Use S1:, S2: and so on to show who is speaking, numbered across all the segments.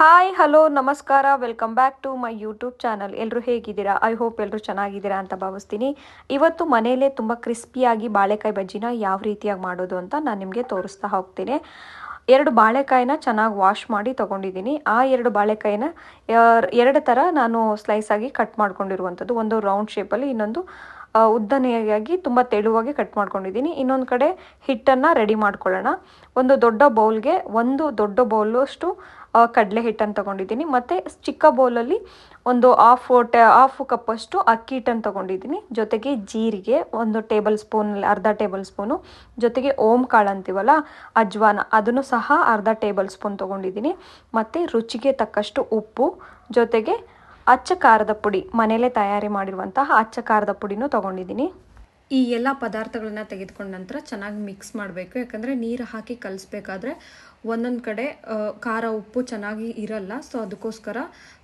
S1: Hi hello ನಮಸ್ಕಾರ. Welcome back to my YouTube channel ಎಲ್ಲರೂ ಹೇಗಿದ್ದೀರಾ? ಐ ಹೋಪ್ ಎಲ್ಲರೂ ಚೆನ್ನಾಗಿದ್ದೀರಾ ಅಂತ ಭಾವಿಸ್ತೀನಿ. ಇವತ್ತು ಮನೆಯಲ್ಲೇ ತುಂಬ ಕ್ರಿಸ್ಪಿಯಾಗಿ ಬಾಳೆಕಾಯಿ ಬಜ್ಜಿನ ಯಾವ ರೀತಿಯಾಗಿ ಮಾಡೋದು ಅಂತ ನಾನು ನಿಮಗೆ ತೋರಿಸ್ತಾ ಹೋಗ್ತೀನಿ. ಎರಡು ಬಾಳೆಕಾಯಿನ ಚೆನ್ನಾಗಿ ವಾಶ್ ಮಾಡಿ ತೊಗೊಂಡಿದ್ದೀನಿ. ಆ ಎರಡು ಬಾಳೆಕಾಯಿನ ಎರಡು ಥರ ನಾನು ಸ್ಲೈಸ್ ಆಗಿ ಕಟ್ ಮಾಡ್ಕೊಂಡಿರುವಂಥದ್ದು. ಒಂದು ರೌಂಡ್ ಶೇಪಲ್ಲಿ ಇನ್ನೊಂದು ಉದ್ದನೆಯಾಗಿ ತುಂಬ ತೆಳುವಾಗಿ ಕಟ್ ಮಾಡ್ಕೊಂಡಿದ್ದೀನಿ. ಇನ್ನೊಂದು ಕಡೆ ಹಿಟ್ಟನ್ನು ರೆಡಿ ಮಾಡ್ಕೊಳ್ಳೋಣ. ಒಂದು ದೊಡ್ಡ ಬೌಲ್ಗೆ ಒಂದು ದೊಡ್ಡ ಬೌಲಷ್ಟು ಕಡಲೆ ಹಿಟ್ಟನ್ನು ತಗೊಂಡಿದ್ದೀನಿ. ಮತ್ತು ಚಿಕ್ಕ ಬೌಲಲ್ಲಿ ಒಂದು ಹಾಫ್ ಟೆ ಹಾಫ್ ಕಪ್ಪಷ್ಟು ಅಕ್ಕಿ ಹಿಟ್ಟನ್ನು ತಗೊಂಡಿದ್ದೀನಿ. ಜೊತೆಗೆ ಜೀರಿಗೆ ಒಂದು ಟೇಬಲ್ ಸ್ಪೂನ್ ಅರ್ಧ ಟೇಬಲ್ ಸ್ಪೂನು ಜೊತೆಗೆ ಓಂ ಕಾಳು ಅಂತೀವಲ್ಲ, ಅಜ್ವಾನ, ಅದನ್ನು ಸಹ ಅರ್ಧ ಟೇಬಲ್ ಸ್ಪೂನ್ ತೊಗೊಂಡಿದ್ದೀನಿ. ಮತ್ತು ರುಚಿಗೆ ತಕ್ಕಷ್ಟು ಉಪ್ಪು, ಜೊತೆಗೆ ಅಚ್ಚ ಖಾರದ ಪುಡಿ ಮನೆಯಲ್ಲೇ ತಯಾರಿ ಮಾಡಿರುವಂತಹ ಅಚ್ಚ ಖಾರದ ಪುಡಿನೂ ತೊಗೊಂಡಿದ್ದೀನಿ. ಈ ಎಲ್ಲ ಪದಾರ್ಥಗಳನ್ನ ತೆಗೆದುಕೊಂಡ ನಂತರ ಚೆನ್ನಾಗಿ ಮಿಕ್ಸ್ ಮಾಡಬೇಕು. ಯಾಕಂದರೆ ನೀರು ಹಾಕಿ ಕಲಿಸ್ಬೇಕಾದ್ರೆ ಒಂದೊಂದು ಕಡೆ ಖಾರ, ಉಪ್ಪು ಚೆನ್ನಾಗಿ ಇರಲ್ಲ. ಸೊ ಅದಕ್ಕೋಸ್ಕರ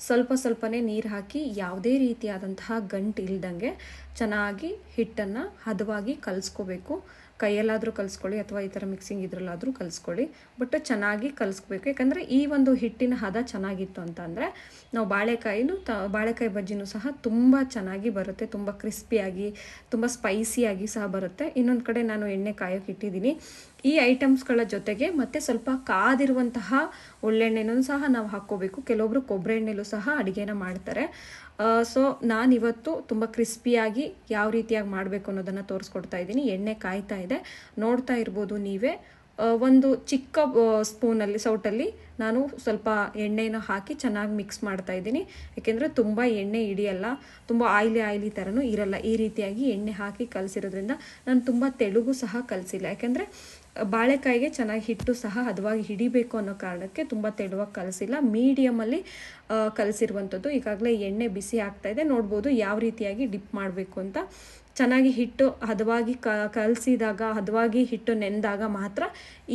S1: ಸ್ವಲ್ಪ ಸ್ವಲ್ಪನೇ ನೀರು ಹಾಕಿ ಯಾವುದೇ ರೀತಿಯಾದಂತಹ ಗಂಟು ಇಲ್ದಂಗೆ ಚೆನ್ನಾಗಿ ಹಿಟ್ಟನ್ನು ಹದವಾಗಿ ಕಲಿಸ್ಕೋಬೇಕು. ಕೈಯಲ್ಲಾದರೂ ಕಲಿಸ್ಕೊಳ್ಳಿ ಅಥವಾ ಈ ಥರ ಮಿಕ್ಸಿಂಗ್ ಇದ್ರಲ್ಲಾದರೂ ಕಲಿಸ್ಕೊಳ್ಳಿ. ಬಟ್ ಚೆನ್ನಾಗಿ ಕಲಿಸ್ಬೇಕು. ಯಾಕಂದರೆ ಈ ಒಂದು ಹಿಟ್ಟಿನ ಹದ ಚೆನ್ನಾಗಿತ್ತು ಅಂತ ಅಂದರೆ ನಾವು ಬಾಳೆಕಾಯಿನೂ ತ, ಬಾಳೆಕಾಯಿ ಬಜ್ಜಿನೂ ಸಹ ತುಂಬ ಚೆನ್ನಾಗಿ ಬರುತ್ತೆ. ತುಂಬ ಕ್ರಿಸ್ಪಿಯಾಗಿ ತುಂಬ ಸ್ಪೈಸಿಯಾಗಿ ಸಹ ಬರುತ್ತೆ. ಇನ್ನೊಂದು ಕಡೆ ನಾನು ಎಣ್ಣೆ ಕಾಯೋಕೆ ಇಟ್ಟಿದ್ದೀನಿ. ಈ ಐಟಮ್ಸ್ಗಳ ಜೊತೆಗೆ ಮತ್ತೆ ಸ್ವಲ್ಪ ಕಾದಿರುವಂತಹ ಒಳ್ಳೆಣ್ಣೆನೂ ಸಹ ನಾವು ಹಾಕ್ಕೋಬೇಕು. ಕೆಲವೊಬ್ರು ಕೊಬ್ಬರಿ ಎಣ್ಣೆಲೂ ಸಹ ಅಡುಗೆನ ಮಾಡ್ತಾರೆ. ಸೊ ನಾನಿವತ್ತು ತುಂಬ ಕ್ರಿಸ್ಪಿಯಾಗಿ ಯಾವ ರೀತಿಯಾಗಿ ಮಾಡಬೇಕು ಅನ್ನೋದನ್ನು ತೋರಿಸ್ಕೊಡ್ತಾ ಇದ್ದೀನಿ. ಎಣ್ಣೆ ಕಾಯ್ತಾ ಇದೆ. ನೋಡ್ತಾ ಇರ್ಬೋದು ನೀವೇ. ಒಂದು ಚಿಕ್ಕ ಸ್ಪೂನಲ್ಲಿ, ಸೌಟಲ್ಲಿ ನಾನು ಸ್ವಲ್ಪ ಎಣ್ಣೆನ ಹಾಕಿ ಚೆನ್ನಾಗಿ ಮಿಕ್ಸ್ ಮಾಡ್ತಾ ಇದ್ದೀನಿ. ಯಾಕೆಂದರೆ ತುಂಬ ಎಣ್ಣೆ ಹಿಡಿಯಲ್ಲ, ತುಂಬ ಆಯ್ಲಿ ಆಯ್ಲಿ ಥರನೂ ಇರಲ್ಲ. ಈ ರೀತಿಯಾಗಿ ಎಣ್ಣೆ ಹಾಕಿ ಕಲಸಿರೋದ್ರಿಂದ ನಾನು ತುಂಬ ತೆಳುಗು ಸಹ ಕಲಿಸಿಲ್ಲ. ಯಾಕೆಂದರೆ ಬಾಳೆಕಾಯಿಗೆ ಚೆನ್ನಾಗಿ ಹಿಟ್ಟು ಸಹ ಹದವಾಗಿ ಹಿಡಿಬೇಕು ಅನ್ನೋ ಕಾರಣಕ್ಕೆ ತುಂಬ ತೆಳುವಾಗಿ ಕಲಸಿಲ್ಲ. ಮೀಡಿಯಮಲ್ಲಿ ಕಲಸಿರುವಂಥದ್ದು. ಈಗಾಗಲೇ ಎಣ್ಣೆ ಬಿಸಿ ಆಗ್ತಾ ಇದೆ. ನೋಡ್ಬೋದು ಯಾವ ರೀತಿಯಾಗಿ ಡಿಪ್ ಮಾಡಬೇಕು ಅಂತ. ಚೆನ್ನಾಗಿ ಹಿಟ್ಟು ಹದವಾಗಿ ಕಲಸಿದಾಗ, ಹದವಾಗಿ ಹಿಟ್ಟು ನೆಂದಾಗ ಮಾತ್ರ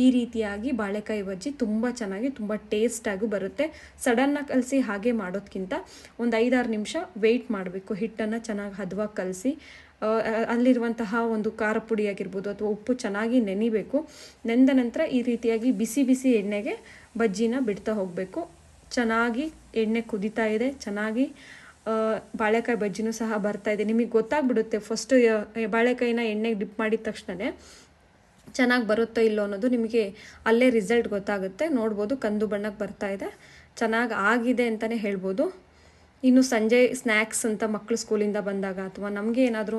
S1: ಈ ರೀತಿಯಾಗಿ ಬಾಳೆಕಾಯಿ ಬಜ್ಜಿ ತುಂಬ ಚೆನ್ನಾಗಿ, ತುಂಬ ಟೇಸ್ಟಾಗಿ ಬರುತ್ತೆ. ಸಡನ್ನಾಗಿ ಕಲಸಿ ಹಾಗೆ ಮಾಡೋದಕ್ಕಿಂತ ಒಂದು ಐದಾರು ನಿಮಿಷ ವೆಯ್ಟ್ ಮಾಡಬೇಕು. ಹಿಟ್ಟನ್ನು ಚೆನ್ನಾಗಿ ಹದವಾಗಿ ಕಲಸಿ ಅಲ್ಲಿರುವಂತಹ ಒಂದು ಖಾರ ಪುಡಿ ಆಗಿರ್ಬೋದು ಅಥವಾ ಉಪ್ಪು ಚೆನ್ನಾಗಿ ನೆನಿಬೇಕು. ನೆಂದ ನಂತರ ಈ ರೀತಿಯಾಗಿ ಬಿಸಿ ಬಿಸಿ ಎಣ್ಣೆಗೆ ಬಜ್ಜಿನ ಬಿಡ್ತಾ ಹೋಗಬೇಕು. ಚೆನ್ನಾಗಿ ಎಣ್ಣೆ ಕುದಿತಾ ಇದೆ, ಚೆನ್ನಾಗಿ ಬಾಳೆಕಾಯಿ ಬಜ್ಜಿನೂ ಸಹ ಬರ್ತಾ ಇದೆ. ನಿಮಗೆ ಗೊತ್ತಾಗ್ಬಿಡುತ್ತೆ ಫಸ್ಟು ಬಾಳೆಕಾಯಿನ ಎಣ್ಣೆಗೆ ಡಿಪ್ ಮಾಡಿದ ತಕ್ಷಣವೇ ಚೆನ್ನಾಗಿ ಬರುತ್ತೋ ಇಲ್ಲೋ ಅನ್ನೋದು ನಿಮಗೆ ಅಲ್ಲೇ ರಿಸಲ್ಟ್ ಗೊತ್ತಾಗುತ್ತೆ. ನೋಡ್ಬೋದು ಕಂದು ಬಣ್ಣಕ್ಕೆ ಬರ್ತಾ ಇದೆ. ಚೆನ್ನಾಗಿ ಆಗಿದೆ ಅಂತಲೇ ಹೇಳ್ಬೋದು. ಇನ್ನು ಸಂಜೆ ಸ್ನ್ಯಾಕ್ಸ್ ಅಂತ ಮಕ್ಕಳು ಸ್ಕೂಲಿಂದ ಬಂದಾಗ ಅಥವಾ ನಮಗೆ ಏನಾದರೂ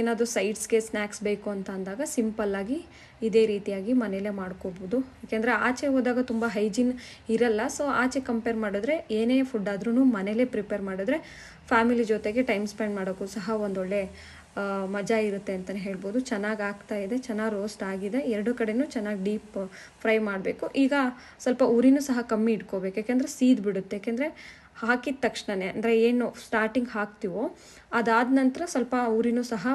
S1: ಏನಾದರೂ ಸೈಡ್ಸ್ಗೆ ಸ್ನ್ಯಾಕ್ಸ್ ಬೇಕು ಅಂತ ಅಂದಾಗ ಸಿಂಪಲ್ಲಾಗಿ ಇದೇ ರೀತಿಯಾಗಿ ಮನೇಲೇ ಮಾಡ್ಕೋಬೋದು. ಯಾಕೆಂದರೆ ಆಚೆ ಹೋದಾಗ ತುಂಬ ಹೈಜಿನ್ ಇರಲ್ಲ. ಸೊ ಆಚೆ ಕಂಪೇರ್ ಮಾಡಿದ್ರೆ ಏನೇ ಫುಡ್ ಆದ್ರೂ ಮನೇಲೇ ಪ್ರಿಪೇರ್ ಮಾಡಿದ್ರೆ ಫ್ಯಾಮಿಲಿ ಜೊತೆಗೆ ಟೈಮ್ ಸ್ಪೆಂಡ್ ಮಾಡೋಕ್ಕೂ ಸಹ ಒಂದೊಳ್ಳೆ ಮಜಾ ಇರುತ್ತೆ ಅಂತಲೇ ಹೇಳ್ಬೋದು. ಚೆನ್ನಾಗಿ ಆಗ್ತಾ ಇದೆ, ಚೆನ್ನಾಗಿ ರೋಸ್ಟ್ ಆಗಿದೆ. ಎರಡು ಕಡೆನೂ ಚೆನ್ನಾಗಿ ಡೀಪ್ ಫ್ರೈ ಮಾಡಬೇಕು. ಈಗ ಸ್ವಲ್ಪ ಉರಿನೂ ಸಹ ಕಮ್ಮಿ ಇಟ್ಕೋಬೇಕು. ಯಾಕೆಂದರೆ ಸೀದ್ ಬಿಡುತ್ತೆ. ಯಾಕೆಂದರೆ ಹಾಕಿದ ತಕ್ಷಣವೇ ಅಂದರೆ ಏನು ಸ್ಟಾರ್ಟಿಂಗ್ ಹಾಕ್ತೀವೋ ಅದಾದ ನಂತರ ಸ್ವಲ್ಪ ಉರಿನೂ ಸಹ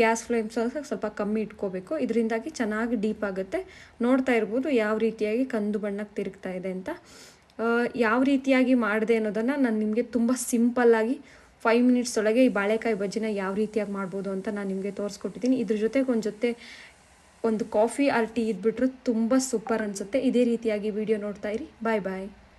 S1: ಗ್ಯಾಸ್ ಫ್ಲೇಮ್ ಸಹ ಸ್ವಲ್ಪ ಕಮ್ಮಿ ಇಟ್ಕೋಬೇಕು. ಇದರಿಂದಾಗಿ ಚೆನ್ನಾಗಿ ಡೀಪ್ ಆಗುತ್ತೆ. ನೋಡ್ತಾ ಇರ್ಬೋದು ಯಾವ ರೀತಿಯಾಗಿ ಕಂದು ಬಣ್ಣಕ್ಕೆ ತಿರುಗ್ತಾ ಇದೆ ಅಂತ. ಯಾವ ರೀತಿಯಾಗಿ ಮಾಡಿದೆ ಅನ್ನೋದನ್ನು ನಾನು ನಿಮಗೆ ತುಂಬ ಸಿಂಪಲ್ಲಾಗಿ ಫೈವ್ ಮಿನಿಟ್ಸ್ ಒಳಗೆ ಈ ಬಾಳೆಕಾಯಿ ಬಜ್ಜಿನ ಯಾವ ರೀತಿಯಾಗಿ ಮಾಡ್ಬೋದು ಅಂತ ನಾನು ನಿಮಗೆ ತೋರಿಸ್ಕೊಟ್ಟಿದ್ದೀನಿ. ಇದ್ರ ಜೊತೆಗೆ ಒಂದು ಜೊತೆ ಒಂದು ಕಾಫಿ ಆರ್ ಟೀ ಇದ್ಬಿಟ್ರೆ ತುಂಬ ಸೂಪರ್ ಅನಿಸುತ್ತೆ. ಇದೇ ರೀತಿಯಾಗಿ ವಿಡಿಯೋ ನೋಡ್ತಾ ಇರಿ. ಬಾಯ್ ಬಾಯ್